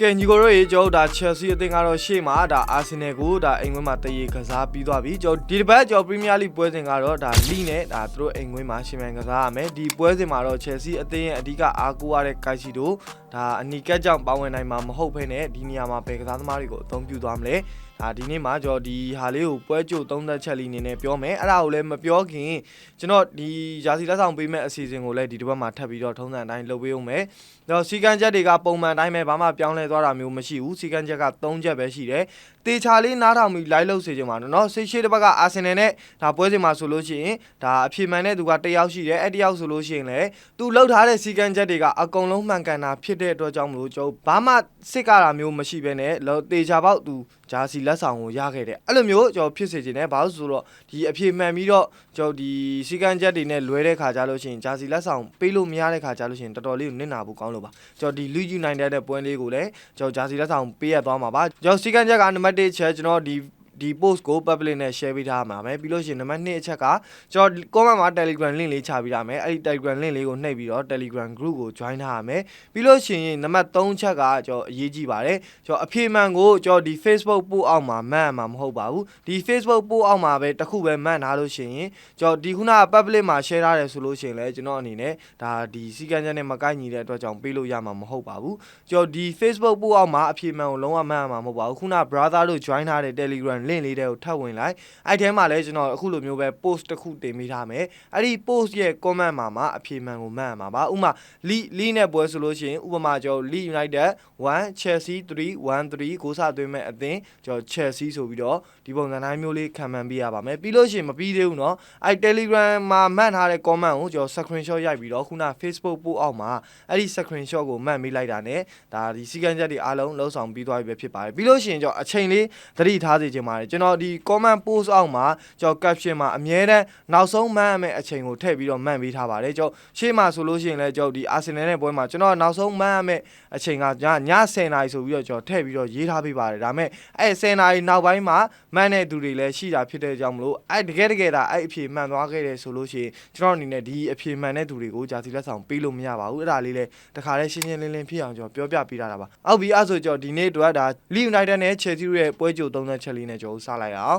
ကဲညီကိုတို့ရေကျွန်တော်တို့ဒါ Chelsea အသင်းကတော့ရှေ့မှာဒါ Arsenal ကိုဒါအိမ်ဝင်းမှာတရေကစားပြီးသွားပြီကျွန်တော်ဒီတစ်ပတ်ကျွန်တော် Premier League ပွဲစဉ်ကတော့ဒါ League နဲ့ဒါသူတို့အိမ်ဝင်းမှာရှင်မြန်ကစားရမယ်ဒီပွဲစဉ်မှာတော့ Chelsea အသင်းရဲ့အဓိကအားကိုးရတဲ့ကိုက်စီတို့ ဒါအနီကက်ကြောင့်ပါဝင်နိုင်မှာမဟုတ်ဘဲနဲ့ဒီနေရာမှာဘယ်ကစားသမားတွေကိုအသုံးပြုသွားမလဲဒါဒီနေ့မှာကျွန်တော်ဒီဟာလေးကိုပွဲကြိုသုံးသက်ချက်လေးအနေနဲ့ပြောမယ်အဲ့ဒါကိုလည်းမပြောခင်ကျွန်တော်ဒီယာစီလက်ဆောင်ပေးမဲ့အစီအစဉ်ကိုလည်းဒီတစ်ပတ်မှာထပ်ပြီးတော့ထုံးစံအတိုင်းလုပ်ပေးအောင်မယ်တော့စီကန်းချက်တွေကပုံမှန်တိုင်းပဲဘာမှပြောင်းလဲသွားတာမျိုးမရှိဘူးစီကန်းချက်က3ချက်ပဲရှိတယ်တေချာလေးနားထောင်ပြီး live လုပ်စေချင်ပါတော့เนาะဆေးရှိတစ်ပတ်ကအာဆင်နယ်နဲ့ဒါပွဲစဉ်မှာဆိုလို့ရှိရင်ဒါအဖြေမှန်တဲ့သူကတစ်ယောက်ရှိတယ်အဲ့တစ်ယောက်ဆိုလို့ရှိရင်လည်းသူလှုပ်ထားတဲ့စီကန်းချက်တွေကအကုန်လုံးမှန်ကန်တာဖြစ် တဲ့အတွက်ကြောင့်မလို့ကျွန်တော်ဘာမှစစ်ကတာမျိုးမရှိဘဲနဲ့လောတေချာပေါက်သူဂျာစီလက်ဆောင်ကိုရခဲ့တယ်အဲ့လိုမျိုးကျွန်တော်ဖြစ်စေချင်တယ်ဘာလို့ဆိုတော့ဒီအဖြေမှန်ပြီးတော့ကျွန်တော်ဒီစီကန်းချက်တွေနဲ့လွဲတဲ့ခါကြလို့ရှိရင်ဂျာစီလက်ဆောင်ပေးလို့မရတဲ့ခါကြလို့ရှိရင်တော်တော်လေးကိုနစ်နာဖို့ကောင်းလို့ပါကျွန်တော်ဒီ League United တဲ့ပွဲလေးကိုလည်းကျွန်တော်ဂျာစီလက်ဆောင်ပေးရသွားမှာပါကျွန်တော်စီကန်းချက်ကနံပါတ်1ချက်ကျွန်တော်ဒီ ဒီ post ကို public နဲ့ share ပေးထားမှာမယ်ပြီးလို့ရှိရင်နံပါတ်2အချက်ကကျွန်တော် comment မှာ Telegram link လေးချပေးထားမယ်အဲ့ဒီ Telegram link လေးကိုနှိပ်ပြီးတော့ Telegram group ကို join ထားရမယ်ပြီးလို့ရှိရင်နံပါတ်3ချက်ကကျွန်တော်အရေးကြီးပါတယ်ကျွန်တော်အဖြေမှန်ကိုကျွန်တော်ဒီ Facebook post အောက်မှာမှန်မှာမဟုတ်ပါဘူးဒီ Facebook post အောက်မှာပဲတစ်ခုပဲမှန်ထားလို့ရှိရင်ကျွန်တော်ဒီခုနက public မှာ share ထားတယ်ဆိုလို့ရှိရင်လည်းကျွန်တော်အနေနဲ့ဒါဒီစီကံချက်နဲ့မကိုက်ညီတဲ့အတွက်ကြောင့်ပေးလို့ရမှာမဟုတ်ပါဘူးကျွန်တော်ဒီ Facebook post အောက်မှာအဖြေမှန်ကိုလုံးဝမှန်မှာမဟုတ်ပါဘူးခုန brother တို့ join ထားတဲ့ Telegram link လေးတွေကိုထပ်ဝင်လိုက်အဲ့ထဲမှာလည်းကျွန်တော်အခုလိုမျိုးပဲ post တစ်ခုတင်ပေးထားမယ်အဲ့ဒီ post ရဲ့ comment မှာမှာအဖြေမှန်ကိုမှန်မှာပါဥပမာ လီလီနဲ့ပွဲဆိုလို့ရှိရင်ဥပမာကျွန်တော်လီ United 1 Chelsea 3 1 3ကိုစားသွင်းမဲ့အသင်းကျွန်တော် Chelsea ဆိုပြီးတော့ဒီပုံစံတိုင်းမျိုးလေးခံမှန်းပေးရပါမယ်ပြီးလို့ရှိရင်မပြီးသေးဘူးเนาะအဲ့ Telegram မှာမှတ်ထားတဲ့ comment ကိုကျွန်တော် screenshot ရိုက်ပြီးတော့ခုန Facebook post အောက်မှာအဲ့ဒီ screenshot ကိုမှတ်မိလိုက်တာ ਨੇ ဒါဒီစီကံချက်တွေအားလုံးလုံးဆောင်ပြီးသွားပြီပဲဖြစ်ပါတယ်ပြီးလို့ရှိရင်ကျွန်တော်အချိန်လေးသတိထားစေချင်ပါတယ် တယ်ကျွန်တော်ဒီ comment post အောက်မှာကျွန်တော် caption မှာအမြဲတမ်းနောက်ဆုံးမှန်းရမယ့်အချိန်ကိုထည့်ပြီးတော့မှတ်ပေးထားပါတယ်ကျွန်တော်ရှေ့မှာဆိုလို့ရှိရင်လည်းကျွန်တော်ဒီ Arsenal နဲ့ပွဲမှာကျွန်တော်နောက်ဆုံးမှန်းရမယ့်အချိန်ကညည10နာရီဆိုပြီးတော့ကျွန်တော်ထည့်ပြီးတော့ရေးထားပေးပါတယ်ဒါပေမဲ့အဲ့10နာရီနောက်ပိုင်းမှာမှန်းတဲ့သူတွေလည်းရှိတာဖြစ်တဲ့ကြောင့်မလို့အဲ့တကယ်တကယ်ဒါအဲ့အဖြေမှန်သွားခဲ့တယ်ဆိုလို့ရှိရင်ကျွန်တော်အနေနဲ့ဒီအဖြေမှန်တဲ့သူတွေကိုဂျာစီလက်ဆောင်ပေးလို့မရပါဘူးအဲ့ဒါလေးလည်းတခါလေးရှင်းရှင်းလင်းလင်းဖြစ်အောင်ကျွန်တော်ပြောပြပေးထားတာပါအောက်ပြီးအဲ့ဆိုကျွန်တော်ဒီနေ့အတွက်ဒါ Leeds United နဲ့ Chelsea ရဲ့ပွဲကြိုသုံးသက်ချက်လေးနဲ့ကျွန်တော်စလိုက်အော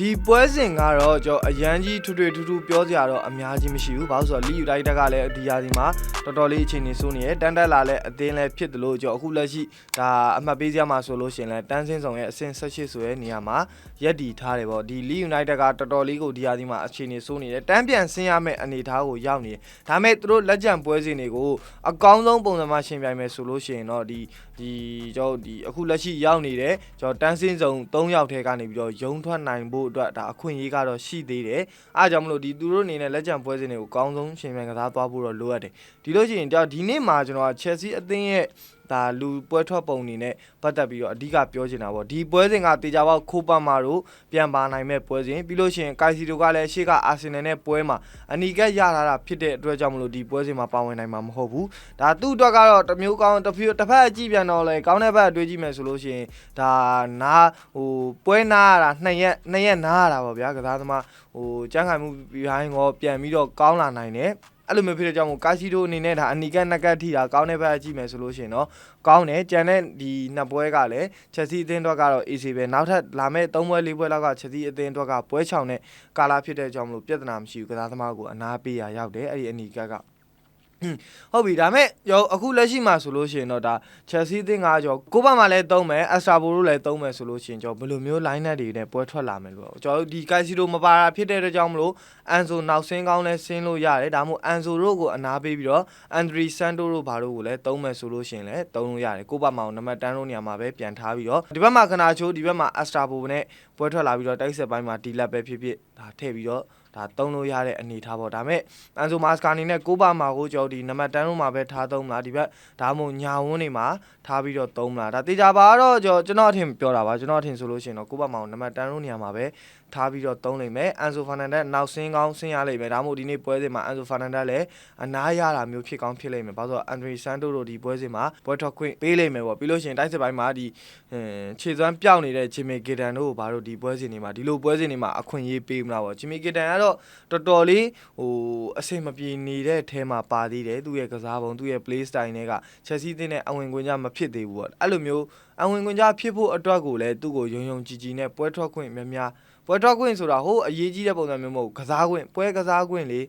ဒီပွဲစဉ်ကတော့ကျွန်တော်အရန်ကြီးထွထွထူးထူးပြောစရာတော့အများကြီးမရှိဘူးဘာလို့ဆိုတော့လီယူလိုက်တက်ကလည်းဒီယာစီမှာတော်တော်လေးအခြေအနေစိုးနေရတန်တက်လာလည်းအသင်းလည်းဖြစ်တယ်လို့ကျွန်တော်အခုလက်ရှိဒါအမှတ်ပေးစရာမှာဆိုလို့ရှိရင်လည်းတန်းစင်းဆောင်ရဲ့အဆင့်18ဆိုတဲ့နေရာမှာရက်တီထားတယ်ပေါ့ဒီလီယူနိုက်တက်ကတော်တော်လေးကိုဒီယာစီမှာအခြေအနေစိုးနေတယ်တန်းပြန်ဆင်းရမယ့်အနေအထားကိုရောက်နေတယ်ဒါပေမဲ့သူတို့လက်ကျန်ပွဲစဉ်တွေကိုအကောင်းဆုံးပုံစံမှာရှင်ပြိုင်မယ်ဆိုလို့ရှိရင်တော့ဒီဒီကျွန်တော်ဒီအခုလက်ရှိရောက်နေတဲ့ကျွန်တော်တန်းစင်းဆောင်3ယောက်ထဲကနေပြီးတော့ယုံထွက်နိုင်ဖို့အတွက်ဒါအခွင့်အရေးကတော့ရှိသေးတယ်အားကြောင့်မလို့ဒီသူတို့အနေနဲ့လက်ကျန်ပွဲစဉ်တွေကိုအကောင်းဆုံးရှင်ပြိုင်ကစားသွားဖို့တော့လိုအပ်တယ်ဒီလို့ရှိရင်ကျွန်တော်ဒီနေ့မှာကျွန်တော် Chelsea အသင်းရဲ့ ဒါလူပွဲထွက်ပုံနေနဲ့ပတ်သက်ပြီးတော့အဓိကပြောချင်တာပေါ့ဒီပွဲစဉ်ကတေချာပေါက်ခိုးပတ်မာတို့ပြန်ပါနိုင်မဲ့ပွဲစဉ်ပြီးလို့ရှိရင်ကိုက်စီတို့ကလည်းရှေ့ကအာဆင်နယ်နဲ့ပွဲမှာအနီကက်ရလာတာဖြစ်တဲ့အတွက်ကြောင့်မလို့ဒီပွဲစဉ်မှာပါဝင်နိုင်မှာမဟုတ်ဘူးဒါသူ့အတွက်ကတော့တစ်မျိုးကောင်းတစ်ဖြူတစ်ဖက်အကြည့်ပြန်တော့လေကောင်းတဲ့ဘက်အတွေးကြည့်မယ်ဆိုလို့ရှိရင်ဒါနာဟိုပွဲနာရတာနှစ်ရက်နှစ်ရက်နားရတာပေါ့ဗျာကစားသမားဟိုကြမ်းခိုင်မှုပြီးဟိုင်းကောပြန်ပြီးတော့ကောင်းလာနိုင်တယ် အဲ့လိုမျိုးဖြစ်တဲ့ကြောင့်မို့ကာစီတိုအနေနဲ့ဒါအနီကက်နက်ကက်ထိတာကောင်းတဲ့ဘက်ကြည့်မယ်ဆိုလို့ရှိရင်တော့ကောင်းတယ်ကြံတဲ့ဒီနှစ်ပွဲကလည်းချက်စီအသင်းအတွက်ကတော့ AC ပဲနောက်ထပ်လာမဲ့၃ပွဲ၄ပွဲလောက်ကချက်စီအသင်းအတွက်ကပွဲချောင်တဲ့ကာလာဖြစ်တဲ့ကြောင့်မလို့ပြဿနာမရှိဘူးကစားသမားကိုအနာပေးရရောက်တယ်အဲ့ဒီအနီကက်က ဟုတ်ပြီဒါမဲ့ရောအခုလက်ရှိမှာဆိုလို့ရှိရင်တော့ဒါ Chelsea အသင်းကကြောကိုပါမှာလည်းသုံးမယ် Asabo တို့လည်းသုံးမယ်ဆိုလို့ရှိရင်ကြောဘယ်လိုမျိုး line up တွေနဲ့ပွဲထွက်လာမယ်လို့ကျွန်တော်ဒီ Casino မပါတာဖြစ်တဲ့အတွက်ကြောင့်မလို့ Anzo နောက်ဆင်းကောင်းလဲဆင်းလို့ရတယ်ဒါမှမဟုတ် Anzo တို့ကိုအနာပေးပြီးတော့ Andre Santo တို့ဘာတို့ကိုလည်းသုံးမယ်ဆိုလို့ရှိရင်လည်းသုံးလို့ရတယ်ကိုပါမောင်နံပါတ်10တို့နေရာမှာပဲပြန်ထားပြီးတော့ဒီဘက်မှာခနာချိုးဒီဘက်မှာ Asabo နဲ့ပွဲထွက်လာပြီးတော့တိုက်ဆက်ပိုင်းမှာဒီလက်ပဲဖြစ်ဖြစ်ဒါထည့်ပြီးတော့ ဒါသုံးလို့ရတဲ့အနေထားပေါ့ဒါမဲ့အန်ဆိုမာစကာနေနဲ့ကိုပါမာကိုကြောဒီနံပါတ်10တို့မှာပဲထားသုံးမလားဒီဘက်ဒါမှမဟုတ်ညာဝန်းနေမှာထားပြီးတော့သုံးမလားဒါတေချာပါတော့ကျွန်တော်ကျွန်တော်အထင်ပြောတာပါကျွန်တော်အထင်ဆိုလို့ရှိရင်တော့ကိုပါမာကိုနံပါတ်10တို့နေရာမှာပဲထားပြီးတော့သုံးလိမ့်မယ်အန်ဆိုဖာနန်ဒက်နောက်ဆင်းကောင်းဆင်းရလိမ့်မယ်ဒါမှမဟုတ်ဒီနေ့ပွဲစဉ်မှာအန်ဆိုဖာနန်ဒက်လည်းအနားရတာမျိုးဖြစ်ကောင်းဖြစ်လိမ့်မယ်ဘာလို့လဲဆိုတော့အန်ဒရီဆန်တိုတို့ဒီပွဲစဉ်မှာပွဲထွက်ခွင့်ပေးလိမ့်မယ်ပေါ့ပြီးလို့ရှိရင်တိုက်စစ်ပိုင်းမှာဒီအဲခြေစွမ်းပြောင်းနေတဲ့ဂျီမီဂီတန်တို့ကိုဘာလို့ဒီပွဲစဉ်တွေမှာဒီလိုပွဲစဉ်တွေမှာအခွင့်အရေးပေးမလားပေါ့ဂျီမီဂီတန်ကတော့တော်တော်လေးဟိုအဆင်မပြေနေတဲ့အဲမှာပါသေးတယ်သူ့ရဲ့ကစားပုံသူ့ရဲ့ play style တွေကချက်စီးတင်းတဲ့အဝင်ခွင့်ကြမဖြစ်သေးဘူးပေါ့အဲ့လိုမျိုးအဝင်ခွင့်ကြဖြစ်ဖို့အတွက်ကိုလည်းသူ့ကိုယုံယုံကြည်ကြည်နဲ့ပွဲထွက်ခွင့်များများ ပွဲထွက်ခွင့်ဆိုတာဟိုအရေးကြီးတဲ့ပုံစံမျိုးမဟုတ်ဘူးကစားခွင့်ပွဲကစားခွင့်လေး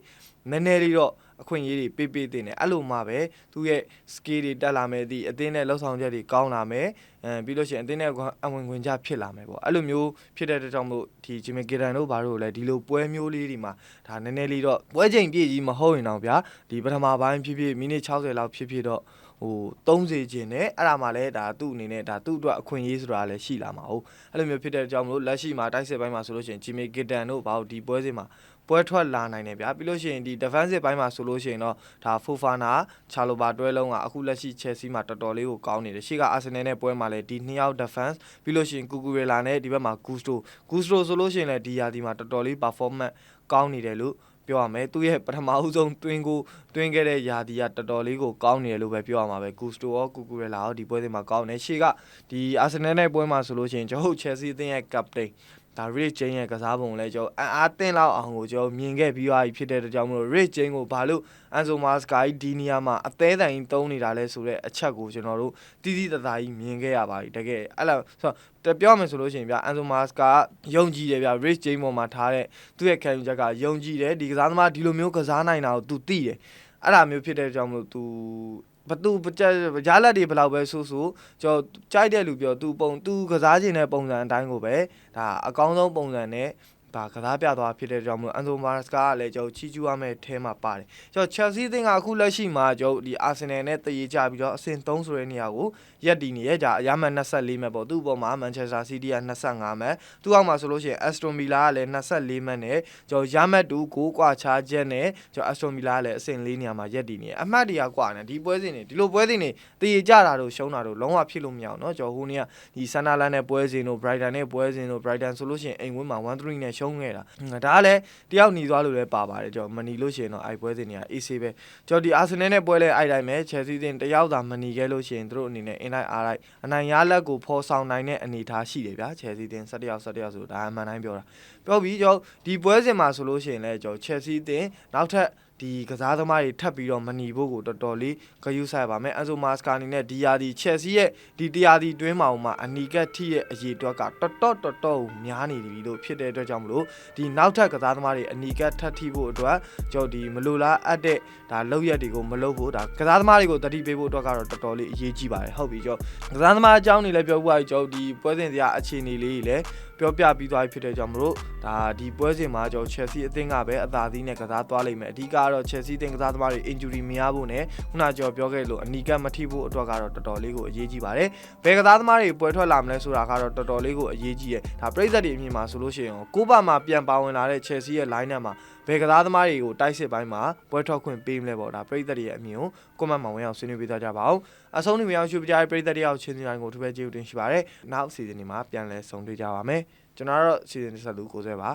နည်းနည်းလေးတော့အခွင့်အရေးတွေပေးပေးတင်တယ်အဲ့လိုမှပဲသူ့ရဲ့ skill တွေတက်လာမယ်ဒီအသင်းနဲ့လှုပ်ဆောင်ချက်တွေကောင်းလာမယ်အဲပြီးလို့ရှိရင်အသင်းနဲ့အဝင်ခွင့်ကြဖြစ်လာမယ်ပေါ့အဲ့လိုမျိုးဖြစ်တဲ့အတွက်ကြောင့်မို့ဒီဂျီမီဂီတန်တို့ဘာလို့လဲဒီလိုပွဲမျိုးလေးတွေမှာဒါနည်းနည်းလေးတော့ပွဲချိန်ပြည့်ကြီးမဟုတ်ရင်တော့ဗျာဒီပထမပိုင်းဖြစ်ဖြစ်မိနစ်60လောက်ဖြစ်ဖြစ်တော့ ဟို30ကျင်နဲ့အဲ့ဒါမှလည်းဒါသူ့အနေနဲ့ဒါသူ့အတွက်အခွင့်အရေးဆိုတာလည်းရှိလာမှာဟုတ်အဲ့လိုမျိုးဖြစ်တဲ့အကြောင်းမလို့လက်ရှိမှာတိုက်စစ်ပိုင်းမှာဆိုလို့ရှိရင်ဂျီမီဂီတန်တို့ဘာလို့ဒီပွဲစဉ်မှာပွဲထွက်လာနိုင်တယ်ဗျာပြီးလို့ရှိရင်ဒီ defensive ဘိုင်းမှာဆိုလို့ရှိရင်တော့ဒါဖိုဖာနာချာလိုဘာတွဲလုံးကအခုလက်ရှိ Chelsea မှာတော်တော်လေးကိုကောင်းနေတယ်ရှေ့က Arsenal နဲ့ပွဲမှာလည်းဒီနှစ်ယောက် defense ပြီးလို့ရှိရင်ကူကူရေလာနဲ့ဒီဘက်မှာ Gusto Gusto ဆိုလို့ရှိရင်လည်းဒီယာဒီမှာတော်တော်လေး performance ကောင်းနေတယ်လို့ ပြောရမယ်သူရဲ့ပထမအဆုံးတွင်းကိုတွင်းခဲ့တဲ့ယာဒီကတော်တော်လေးကိုကောင်းနေတယ်လို့ပဲပြောရမှာပဲ Gusto ရောကူကူရေလာရောဒီပွဲစဉ်မှာကောင်းတယ်ရှေ့ကဒီ Arsenal နဲ့ပွဲမှာဆိုလို့ရှိရင်ကျွန်တော်တို့ Chelsea အသင်းရဲ့ captain ဒါ Rich Jane ရဲ့ကစားပုံကိုလည်းကျွန်တော်အံ့အားသင့်လောက်အောင်ကိုကျွန်တော်မြင်ခဲ့ပြီးသွားပြီဖြစ်တဲ့အတွက်ကြောင့်မလို့ Rich Jane ကိုဘာလို့ Anzo Masca ကြီးဒီနီယာမှာအသေးတိုင်တုံးနေတာလဲဆိုတော့အချက်ကိုကျွန်တော်တို့တီးတီးတသားကြီးမြင်ခဲ့ရပါပြီတကယ်အဲ့လိုဆိုတော့ပြောမယ်ဆိုလို့ရှိရင်ဗျ Anzo Masca ကယုံကြည်တယ်ဗျ Rich Jane ပေါ်မှာထားတဲ့သူ့ရဲ့ခံယူချက်ကယုံကြည်တယ်ဒီကစားသမားဒီလိုမျိုးကစားနိုင်တာကို तू သိတယ်အဲ့ဒါမျိုးဖြစ်တဲ့ကြောင့်မလို့ तू ဘသူရလက်တွေဘယ်လောက်ပဲဆိုးဆိုးကျွန်တော်ကြိုက်တဲ့လူပြောသူပုံသူကစားခြင်းတဲ့ပုံစံအတိုင်းကိုပဲဒါအကောင်းဆုံးပုံစံနဲ့ ဒါကစားပြသွားဖြစ်တဲ့ကြောင့်မလို့အန်ဆိုမာစကာကလည်းကျွန်တော်ချီးကျူးရမယ့်အဲမှာပါတယ်ကျွန်တော် Chelsea အသင်းကအခုလက်ရှိမှာကျွန်တော်ဒီ Arsenal နဲ့တရေကြပြီးတော့အဆင့်3ဆိုတဲ့နေရာကိုရက်တည်နေရဲ့ကြာအရမှန်24မှတ်ပေါ့သူ့ပေါ်မှာ Manchester City က25မှတ်သူ့အောက်မှာဆိုလို့ရှိရင် Aston Villa ကလည်း24မှတ်နဲ့ကျွန်တော်ရမှတ်တူ6กว่าခြားချက်နဲ့ကျွန်တော် Aston Villa ကလည်းအဆင့်4နေရာမှာရက်တည်နေအမှတ်တရกว่าနဲ့ဒီပွဲစဉ်တွေဒီလိုပွဲစဉ်တွေတရေကြတာတို့ရှုံးတာတို့လုံးဝဖြစ်လို့မရအောင်เนาะကျွန်တော်ဟိုနေ့ကဒီ Sunderland နဲ့ပွဲစဉ်တို့ Brighton နဲ့ပွဲစဉ်တို့ Brighton ဆိုလို့ရှိရင်အိမ်ဝင်းမှာ1-3နဲ့ ရှုံးခဲ့တာဒါကလည်းတယောက်หนีသွားလို့လည်းပါပါတယ်ကျွန်တော်မหนีလို့ရှိရင်တော့အဲ့ပွဲစဉ်တွေက AC ပဲကျွန်တော်ဒီ Arsenal နဲ့ပွဲလဲအဲ့တိုင်းပဲ Chelsea တင်တယောက်သာမหนีခဲ့လို့ရှိရင်တို့အနေနဲ့ in line r right အနိုင်ရလက်ကိုဖော်ဆောင်နိုင်တဲ့အနေအထားရှိတယ်ဗျာ Chelsea တင်17ယောက်17ယောက်ဆိုဒါအမှန်တိုင်းပြောတာပြောပြီးကျွန်တော်ဒီပွဲစဉ်မှာဆိုလို့ရှိရင်လဲကျွန်တော် Chelsea တင်နောက်ထပ် ဒီကစားသမားတွေထပ်ပြီးတော့မหนีဖို့ကိုတော်တော်လေးဂရုစိုက်ပါမယ်အန်ဆိုမာစကာနီနဲ့ဒီယာဒီချက်စီရဲ့ဒီတရားဒီတွင်းမှာမှာအနီကက်ထိရဲ့အရေးအတွက်ကတော်တော်တော်တော်များနေပြီလို့ဖြစ်တဲ့အတွက်ကြောင့်မလို့ဒီနောက်ထပ်ကစားသမားတွေအနီကက်ထပ်ထိဖို့အတွက်ကျွန်တော်ဒီမလိုလားအပ်တဲ့ဒါလောက်ရက်တွေကိုမလုပ်ဖို့ဒါကစားသမားတွေကိုတတိပေးဖို့အတွက်ကတော့တော်တော်လေးအရေးကြီးပါတယ်ဟုတ်ပြီကျွန်တော်ကစားသမားအကြောင်းတွေလည်းပြောပြပါကျွန်တော်ဒီပွဲစဉ်စရာအခြေအနေလေးတွေလည်း ပြောပြပြီးသွားပြီဖြစ်တဲ့ကြောင့်မလို့ဒါဒီပွဲစဉ်မှာကျွန်တော် Chelsea အသင်းကပဲအသာသီးနဲ့ကစားသွားလိမ့်မယ်အဓိကကတော့ Chelsea အသင်းကစားသမားတွေ injury မရဖို့နဲ့ခုနကျွန်တော်ပြောခဲ့လို့အနီကတ်မထိဖို့အတွက်ကတော့တော်တော်လေးကိုအရေးကြီးပါတယ်ဘယ်ကစားသမားတွေပွဲထွက်လာမလဲဆိုတာကတော့တော်တော်လေးကိုအရေးကြီးရဲ့ဒါပြည်သက်တွေအမြင်မှာဆိုလို့ရှိရင်ကိုပါမှာပြန်ပါဝင်လာတဲ့ Chelsea ရဲ့ line up မှာ ဘယ်ကစားသမားတွေကိုတိုက်စစ်ပိုင်းမှာပွဲထွက်ခွင့်ပေးမလဲပေါ့ဒါပြည်သက်တွေရဲ့အမြင်ကို comment မှာဝင်အောင်ဆွေးနွေးပေးသွားကြပါဦးအဆုံးနေမအောင်ရှုပြကြတဲ့ပြည်သက်တွေအောင်ချင်းစီတိုင်းကိုသူပဲကျေးဇူးတင်ရှိပါတယ်နောက်စီဇန်ဒီမှာပြန်လဲဆုံတွေ့ကြပါမယ်ကျွန်တော်တို့စီဇန်တစ်ဆက်လူကိုစဲပါ